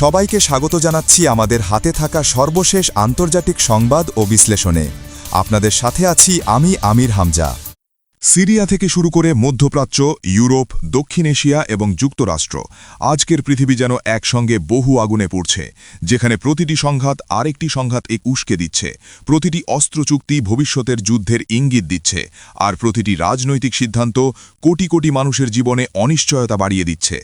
সবাইকে স্বাগত জানাচ্ছি আমাদের হাতে থাকা সর্বশেষ আন্তর্জাতিক সংবাদ ও বিশ্লেষণে। আপনাদের সাথে আছি আমি আমির হামজা। সিরিয়া থেকে শুরু করে মধ্যপ্রাচ্য, ইউরোপ, দক্ষিণ এশিয়া এবং যুক্তরাষ্ট্র আজকের পৃথিবী যেন একসঙ্গে বহু আগুনে পড়ছে, যেখানে প্রতিটি সংঘাত আরেকটি সংঘাত এক উস্কে দিচ্ছে, প্রতিটি অস্ত্র চুক্তি ভবিষ্যতের যুদ্ধের ইঙ্গিত দিচ্ছে, আর প্রতিটি রাজনৈতিক সিদ্ধান্ত কোটি কোটি মানুষের জীবনে অনিশ্চয়তা বাড়িয়ে দিচ্ছে।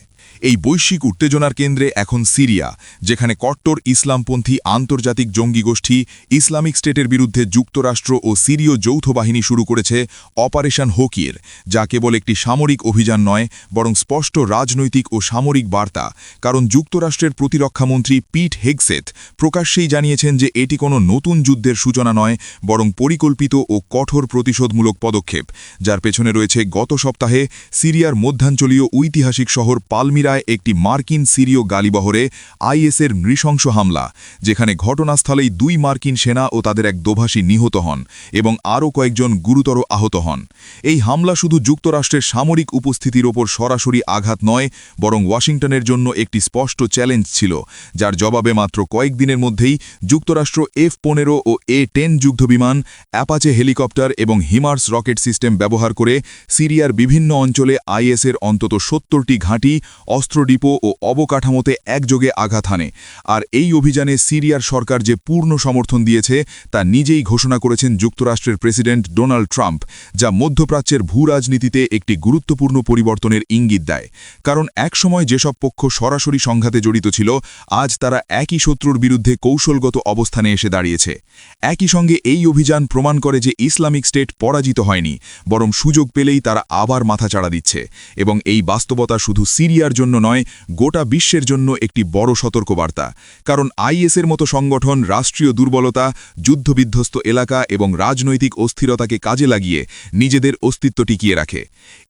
এই বৈশ্বিক উত্তেজনার কেন্দ্রে এখন সিরিয়া, যেখানে কট্টর ইসলামপন্থী আন্তর্জাতিক জঙ্গি গোষ্ঠী ইসলামিক স্টেটের বিরুদ্ধে যুক্তরাষ্ট্র ও সিরীয় যৌথ বাহিনী শুরু করেছে অপারেশন হোকির, যা কেবল একটি সামরিক অভিযান নয়, বরং স্পষ্ট রাজনৈতিক ও সামরিক বার্তা। কারণ যুক্তরাষ্ট্রের প্রতিরক্ষামন্ত্রী পিট হেগসেথ প্রকাশ্যেই জানিয়েছেন যে এটি কোনো নতুন যুদ্ধের সূচনা নয়, বরং পরিকল্পিত ও কঠোর প্রতিশোধমূলক পদক্ষেপ, যার পেছনে রয়েছে গত সপ্তাহে সিরিয়ার মধ্যাঞ্চলীয় ঐতিহাসিক শহর পালমিরায় একটি মার্কিন সিরীয় গালিবহরে আইএসের নৃশংস হামলা, যেখানে ঘটনাস্থলেই দুই মার্কিন সেনা ও তাদের এক দোভাষী নিহত হন এবং আরও কয়েকজন গুরুতর আহত হন। এই হামলা শুধু যুক্তরাষ্ট্রের সামরিক উপস্থিতির ওপর সরাসরি আঘাত নয়, বরং ওয়াশিংটনের জন্য একটি স্পষ্ট চ্যালেঞ্জ ছিল, যার জবাবে মাত্র কয়েকদিনের মধ্যেই যুক্তরাষ্ট্র এফ পনেরো ও এ টেন যুদ্ধবিমান, অ্যাপাচে হেলিকপ্টার এবং হিমার্স রকেট সিস্টেম ব্যবহার করে সিরিয়ার বিভিন্ন অঞ্চলে আইএসের অন্তত সত্তরটি ঘাঁটি অস্ত্র ডিপো ও অবকাঠামোতে একযোগে আঘাত হানে। আর এই অভিযানে সিরিয়ার সরকার যে পূর্ণ সমর্থন দিয়েছে, তা নিজেই ঘোষণা করেছেন যুক্তরাষ্ট্রের প্রেসিডেন্ট ডোনাল্ড ট্রাম্প, যা মধ্যপ্রাচ্যের ভূ রাজনীতিতে একটি গুরুত্বপূর্ণ পরিবর্তনের ইঙ্গিত দেয়। কারণ একসময় যেসব পক্ষ সরাসরি সংঘাতে জড়িত ছিল, আজ তারা একই শত্রুর বিরুদ্ধে কৌশলগত অবস্থানে এসে দাঁড়িয়েছে। একই সঙ্গে এই অভিযান প্রমাণ করে যে ইসলামিক স্টেট পরাজিত হয়নি, বরং সুযোগ পেলেই তারা আবার মাথা চাড়া দিচ্ছে। এবং এই বাস্তবতা শুধু সিরিয়ার জন্য নয়, গোটা বিশ্বের জন্য একটি বড় সতর্কবার্তা। কারণ আইএসের মতো সংগঠন, রাষ্ট্রীয় দুর্বলতা, যুদ্ধবিধ্বস্ত এলাকা এবং রাজনৈতিক অস্থিরতাকে কাজে লাগিয়ে নিজেদের অস্তিত্ব টিকিয়ে রাখে।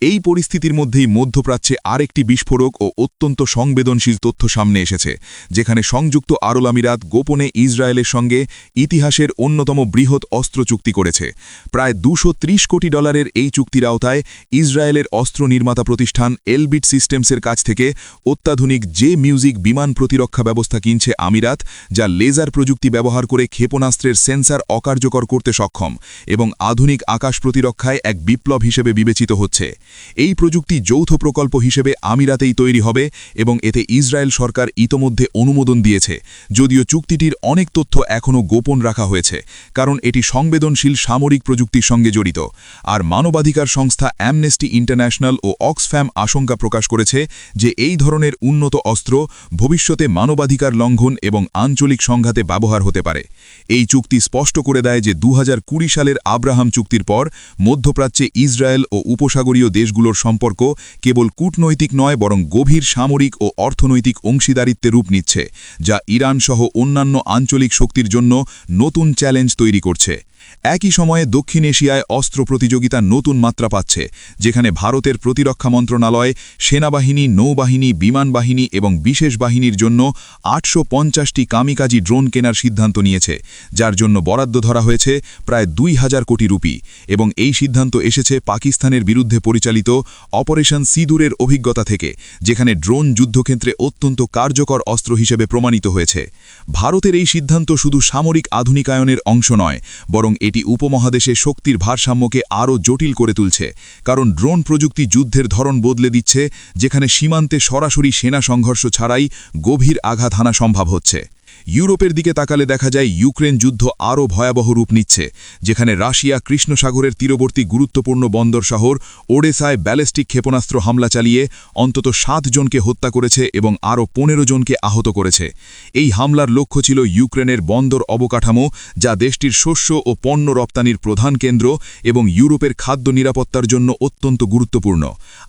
এই পরিস্থিতির মধ্যেই মধ্যপ্রাচ্যে আরেকটি বিস্ফোরক ও অত্যন্ত সংবেদনশীল তথ্য সামনে এসেছে, যেখানে সংযুক্ত আরল আমিরাত গোপনে ইসরায়েলের সঙ্গে ইতিহাসের অন্যতম বৃহৎ অস্ত্র চুক্তি করেছে। প্রায় দুশো কোটি ডলারের এই চুক্তির আওতায় ইসরায়েলের অস্ত্র নির্মাতা প্রতিষ্ঠান এলবিট সিস্টেমসের কাছ থেকে অত্যাধুনিক যে মিউজিক বিমান প্রতিরক্ষা ব্যবস্থা কিনছে আমিরাত, যা লেজার প্রযুক্তি ব্যবহার করে ক্ষেপণাস্ত্রের সেন্সার অকার্যকর করতে সক্ষম এবং আধুনিক আকাশ প্রতিরক্ষায় এক বিপ্লব হিসেবে বিবেচিত হচ্ছে। এই প্রযুক্তি যৌথ প্রকল্প হিসেবে আমিরাতেই তৈরি হবে এবং এতে ইসরায়েল সরকার ইতোমধ্যে অনুমোদন দিয়েছে, যদিও চুক্তিটির অনেক তথ্য এখনও গোপন রাখা হয়েছে, কারণ এটি সংবেদনশীল সামরিক প্রযুক্তির সঙ্গে জড়িত। আর মানবাধিকার সংস্থা অ্যামনেস্টি ইন্টারন্যাশনাল ও অক্সফ্যাম আশঙ্কা প্রকাশ করেছে যে এই ধরনের উন্নত অস্ত্র ভবিষ্যতে মানবাধিকার লঙ্ঘন এবং আঞ্চলিক সংঘাতে ব্যবহার হতে পারে। এই চুক্তি স্পষ্ট করে দেয় যে দু হাজার কুড়ি সালের আব্রাহাম চুক্তির পর মধ্যপ্রাচ্যে ইসরায়েল ও উপসাগরীয় দেশগুলোর সম্পর্ক কেবল কূটনৈতিক নয়, বরং গভীর সামরিক ও অর্থনৈতিক অংশীদারিত্বে রূপ নিচ্ছে, যা ইরান সহ অন্যান্য আঞ্চলিক শক্তির জন্য নতুন চ্যালেঞ্জ তৈরি করছে। একই সময়ে দক্ষিণ এশিয়ায় অস্ত্র প্রতিযোগিতা নতুন মাত্রা পাচ্ছে, যেখানে ভারতের প্রতিরক্ষা মন্ত্রণালয়, সেনাবাহিনী, নৌবাহিনী, বিমান বাহিনী এবং বিশেষ বাহিনীর জন্য আটশো পঞ্চাশটি কামিকাজি ড্রোন কেনার সিদ্ধান্ত নিয়েছে, যার জন্য বরাদ্দ ধরা হয়েছে প্রায় দুই হাজার কোটি রুপি এবং এই সিদ্ধান্ত এসেছে পাকিস্তানের বিরুদ্ধে পরিচালিত অপারেশন সিদুরের অভিজ্ঞতা থেকে, যেখানে ড্রোন যুদ্ধক্ষেত্রে অত্যন্ত কার্যকর অস্ত্র হিসেবে প্রমাণিত হয়েছে। ভারতের এই সিদ্ধান্ত শুধু সামরিক আধুনিকায়নের অংশ নয়, বরং এটি উপমহাদেশে শক্তির ভারসাম্যকে আরও জটিল করে তুলছে, কারণ ড্রোন প্রযুক্তি যুদ্ধের ধরন বদলে দিচ্ছে, যেখানে সীমান্তে সরাসরি সেনা সংঘর্ষ ছাড়াই গভীর আঘাত হানা সম্ভব হচ্ছে। ইউরোপের দিকে তাকালে দেখা যায় ইউক্রেন যুদ্ধ আরও ভয়াবহ রূপ নিচ্ছে, যেখানে রাশিয়া কৃষ্ণসাগরের তীরবর্তী গুরুত্বপূর্ণ বন্দর শহর ওডেসায় ব্যালিস্টিক ক্ষেপণাস্ত্র হামলা চালিয়ে অন্তত সাত জনকে হত্যা করেছে এবং আরও পনেরো জনকে আহত করেছে। এই হামলার লক্ষ্য ছিল ইউক্রেনের বন্দর অবকাঠামো, যা দেশটির শস্য ও পণ্য রপ্তানির প্রধান কেন্দ্র এবং ইউরোপের খাদ্য নিরাপত্তার জন্য অত্যন্ত গুরুত্বপূর্ণ।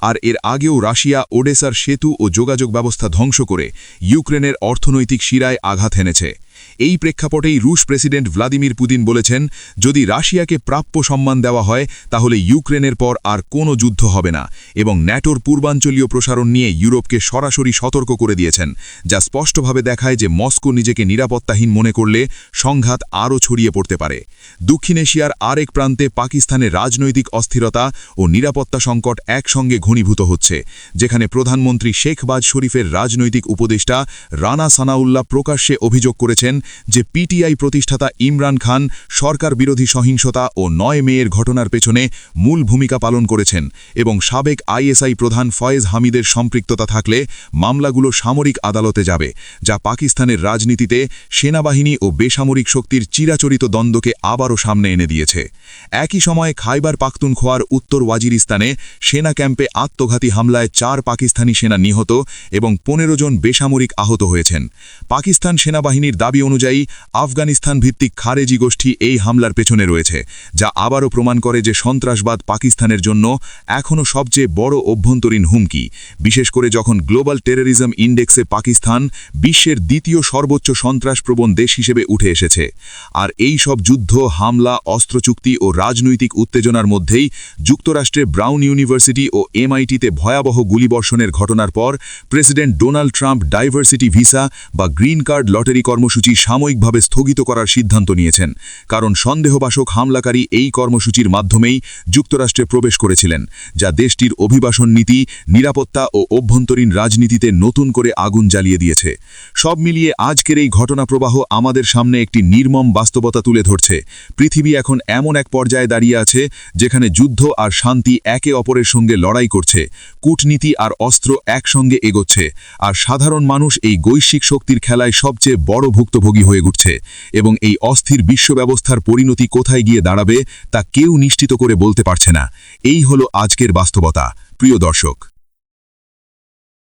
আর এর আগেও রাশিয়া ওডেসার সেতু ও যোগাযোগ ব্যবস্থা ধ্বংস করে ইউক্রেনের অর্থনৈতিক শিরায় আঘাত NH. এই প্রেক্ষাপটেই রুশ প্রেসিডেন্ট ভ্লাদিমির পুতিন বলেছেন, যদি রাশিয়াকে প্রাপ্য সম্মান দেওয়া হয়, তাহলে ইউক্রেনের পর আর কোনো যুদ্ধ হবে না এবং ন্যাটোর পূর্বাঞ্চলীয় প্রসারণ নিয়ে ইউরোপকে সরাসরি সতর্ক করে দিয়েছেন, যা স্পষ্টভাবে দেখায় যে মস্কো নিজেকে নিরাপত্তাহীন মনে করলে সংঘাত আরও ছড়িয়ে পড়তে পারে। দক্ষিণ এশিয়ার আরেক প্রান্তে পাকিস্তানের রাজনৈতিক অস্থিরতা ও নিরাপত্তা সংকট একসঙ্গে ঘনীভূত হচ্ছে, যেখানে প্রধানমন্ত্রী শেখবাজ শরীফের রাজনৈতিক উপদেষ্টা রানা সানাউল্লাহ প্রকাশ্যে অভিযোগ করেছেন যে পিটিআই প্রতিষ্ঠাতা ইমরান খান সরকার বিরোধী সহিংসতা ও নয় মেয়ের ঘটনার পেছনে মূল ভূমিকা পালন করেছেন এবং সাবেক আইএসআই প্রধান ফয়েজ হামিদের সম্পৃক্ততা থাকলে মামলাগুলো সামরিক আদালতে যাবে, যা পাকিস্তানের রাজনীতিতে সেনাবাহিনী ও বেসামরিক শক্তির চিরাচরিত দ্বন্দ্বকে আবারও সামনে এনে দিয়েছে। একই সময়ে খাইবার পাখতুনখোয়ার উত্তর ওয়াজিরিস্তানে সেনা ক্যাম্পে আত্মঘাতী হামলায় চার পাকিস্তানি সেনা নিহত এবং পনেরো জন বেসামরিক আহত হয়েছেন। পাকিস্তান সেনাবাহিনীর দাবি অনুযায়ী আফগানিস্তান ভিত্তিক খারেজি গোষ্ঠী এই হামলার পেছনে রয়েছে, যা আবারও প্রমাণ করে যে সন্ত্রাসবাদ পাকিস্তানের জন্য এখনও সবচেয়ে বড় অভ্যন্তরীণ হুমকি। বিশেষ করে যখন গ্লোবাল টেররিজম ইন্ডেক্সে পাকিস্তান বিশ্বের দ্বিতীয় সর্বোচ্চ সন্ত্রাসপ্রবণ দেশ হিসেবে উঠে এসেছে। আর এই সব যুদ্ধ, হামলা, অস্ত্রচুক্তি ও রাজনৈতিক উত্তেজনার মধ্যেই যুক্তরাষ্ট্রে ব্রাউন ইউনিভার্সিটি ও এমআইটিতে ভয়াবহ গুলিবর্ষণের ঘটনার পর president Donald Trump diversity visa বা গ্রিন কার্ড লটারি কর্মসূচি সাময়িকভাবে স্থগিত করার সিদ্ধান্ত নিয়েছেন, কারণ সন্দেহবাসক হামলাকারী এই কর্মসূচির মাধ্যমেই যুক্তরাষ্ট্রে প্রবেশ করেছিলেন, যা দেশটির অভিবাসন নীতি, নিরাপত্তা ও অভ্যন্তরীণ রাজনীতিতে নতুন করে আগুন জ্বালিয়ে দিয়েছে। সব মিলিয়ে আজকের এই ঘটনাপ্রবাহ আমাদের সামনে একটি নির্মম বাস্তবতা তুলে ধরছে। পৃথিবী এখন এমন এক পর্যায়ে দাঁড়িয়ে আছে, যেখানে যুদ্ধ আর শান্তি একে অপরের সঙ্গে লড়াই করছে, কূটনীতি আর অস্ত্র একসঙ্গে এগোচ্ছে, আর সাধারণ মানুষ এই গৈশ্বিক শক্তির খেলায় সবচেয়ে বড় ভুক্তভোগী হয়ে উঠছে এবং এই অস্থির বিশ্ব ব্যবস্থার পরিণতি কোথায় গিয়ে দাঁড়াবে তা কেউ নিশ্চিত করে বলতে পারছে না। এই হলো আজকের বাস্তবতা। প্রিয় দর্শক